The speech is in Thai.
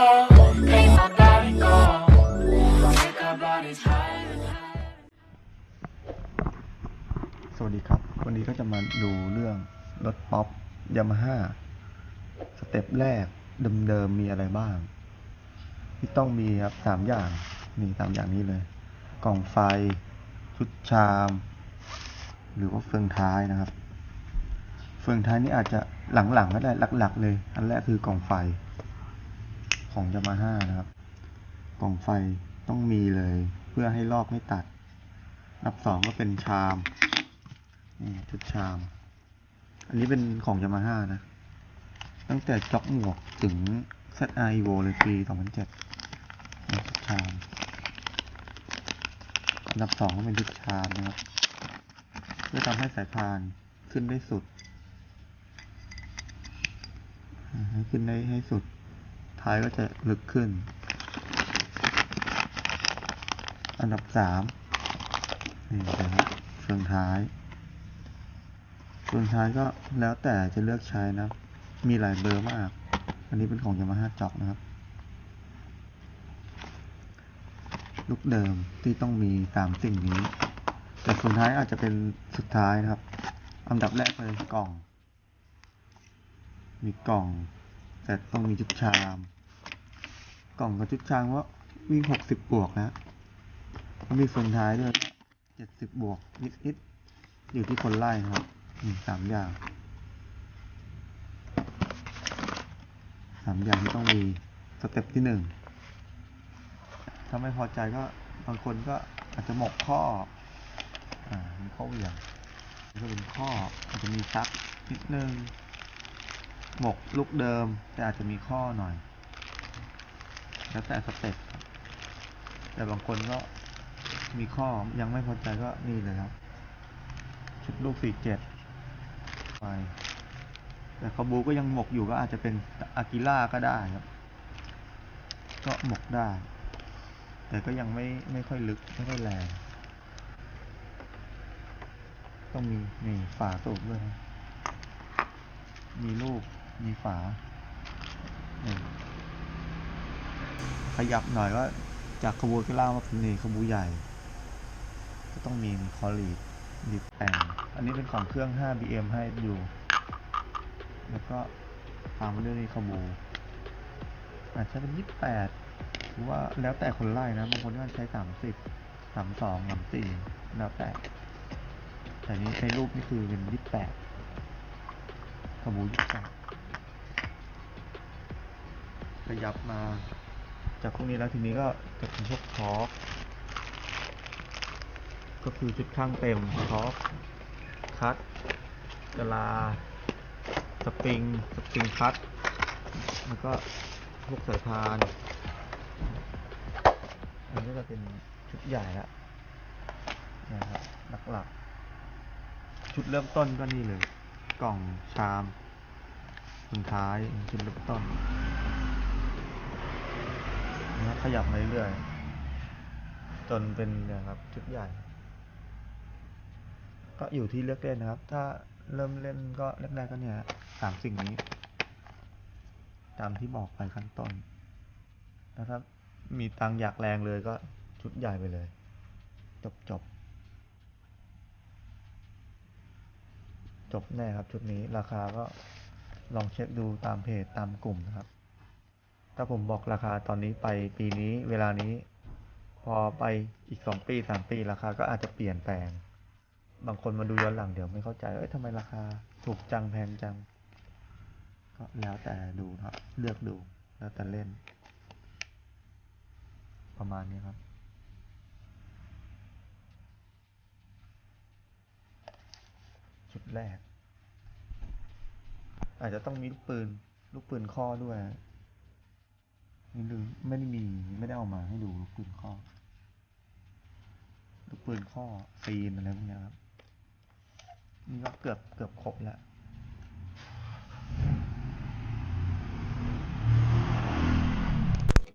สวัสดีครับ วันนี้ก็จะมาดูเรื่องรถป๊อปยามาฮ่าสเต็ปแรกเดิมๆมีอะไรบ้าง ที่ต้องมีครับสามอย่างมีสามอย่างนี้เลย กล่องไฟ ชุดชาม หรือว่าเฟืองท้ายนะครับ เฟืองท้ายนี่อาจจะหลังๆก็ได้หลัก ๆ เลย อันแรกคือกล่องไฟ ของยามาฮ่านะครับกล่องไฟต้องมีเลย เพื่อให้ลอกไม่ตัดอันดับสองก็เป็นชามนี่ชุดชาม อันนี้เป็นของยามาฮ่านะ ตั้งแต่จ็อกหมวกถึง ZR Evo เลยปี2007นี่ชุดชามอันดับสองก็เป็นชุดชามนะครับ เพื่อทำให้สายพานขึ้นได้สุดให้ขึ้นได้ให้สุด ท้ายก็จะลึกขึ้น อันดับสามนี่นะครับเฟืองท้ายเฟืองท้ายก็แล้วแต่จะเลือกใช้นะ มีหลายเบอร์มาก อันนี้เป็นของยามาฮ่าจอกนะครับ ลูกเดิมที่ต้องมีตามสิ่งนี้ แต่เฟืองท้ายอาจจะเป็นสุดท้ายนะครับ อันดับแรกเลยกล่อง มีกล่อง แต่ต้องมีชุดชาม กล่องกับชุดชามว่าวิ่งหกสิบบวกนะแล้วมีเฟืองท้ายด้วยเจ็ดสิบบวกนิดๆอยู่ที่คนไล่นะครับนี่สามอย่างสามอย่างที่ต้องมีสเต็ปที่หนึ่งถ้าไม่พอใจก็บางคนก็อาจจะหมกข้ออ่ามีข้อเหวี่ยงก็เป็นข้ออาจจะมีซักนิดนึง หมกลูกเดิมแต่อาจจะมีข้อหน่อย แล้วแต่สเต็ปแต่บางคนก็มีข้อยังไม่พอใจก็นี่เลยครับ ชุดลูกสี่เจ็ดไปแต่คาบูก็ยังหมกอยู่ก็อาจจะเป็นอากิล่าก็ได้ครับ ก็หมกได้ แต่ก็ยังไม่ไม่ค่อยลึกไม่ค่อยแรงต้องมีนี่ฝาสูบด้วยมีลูก มีฝา ขยับหน่อยก็จากคาบูกิล่ามาเป็นนี่คาบูใหญ่ ก็ต้องมีคอลีดดิบแต่ง อันนี้เป็นของเครื่อง 5BM ให้อยู่ แล้วก็ตามมาด้วยนี่คาบูอาจจะเป็นยี่สิบแปดหรือว่าแล้วแต่คนไล่นะบางคนก็ใช้สามสิบสามสองสามสี่แล้วแต่ แต่นี้ในรูปนี่คือเป็นยี่สิบแปดคาบูยี่สิบแปด ขยับมา จากพวกนี้แล้วทีนี้ก็จะเป็นพวกทอร์กก็คือชุดข้างเต็มทอร์กคัตกะลาสปริงสปริงคัตแล้วก็พวกสายพานอันนี้ก็จะเป็นชุดใหญ่ละนะครับหลักๆ ชุดเริ่มต้นก็นี่เลย กล่องชามสุดท้ายชุดเริ่มต้น นะครับขยับมาเรื่อยๆจนเป็นนะครับชุดใหญ่ ก็อยู่ที่เลือกเล่นนะครับ ถ้าเริ่มเล่นก็แรกๆก็เนี่ยสามสิ่งนี้ ตามที่บอกไปขั้นต้นแล้วถ้ามีตังอยากแรงเลยก็ชุดใหญ่ไปเลย จบจบจบแน่ครับชุดนี้ราคาก็ลองเช็คดูตามเพจตามกลุ่มนะครับ ถ้าผมบอกราคาตอนนี้ไปปีนี้เวลานี้ พอไปอีกสองปีสามปีราคาก็อาจจะเปลี่ยนแปลง บางคนมาดูย้อนหลังเดี๋ยวไม่เข้าใจ เอ้ยทำไมราคาถูกจังแพงจัง ก็แล้วแต่ดูนะครับ เลือกดูแล้วแต่เล่น ประมาณนี้ครับชุดแรก อาจจะต้องมีลูกปืน ลูกปืนข้อด้วย นี่ดูไม่ได้มีไม่ได้เอามาให้ดูลูกปืนข้อลูกปืนข้อซีนอะไรพวกเนี้ยครับนี่ก็เกือบเกือบครบแล้ว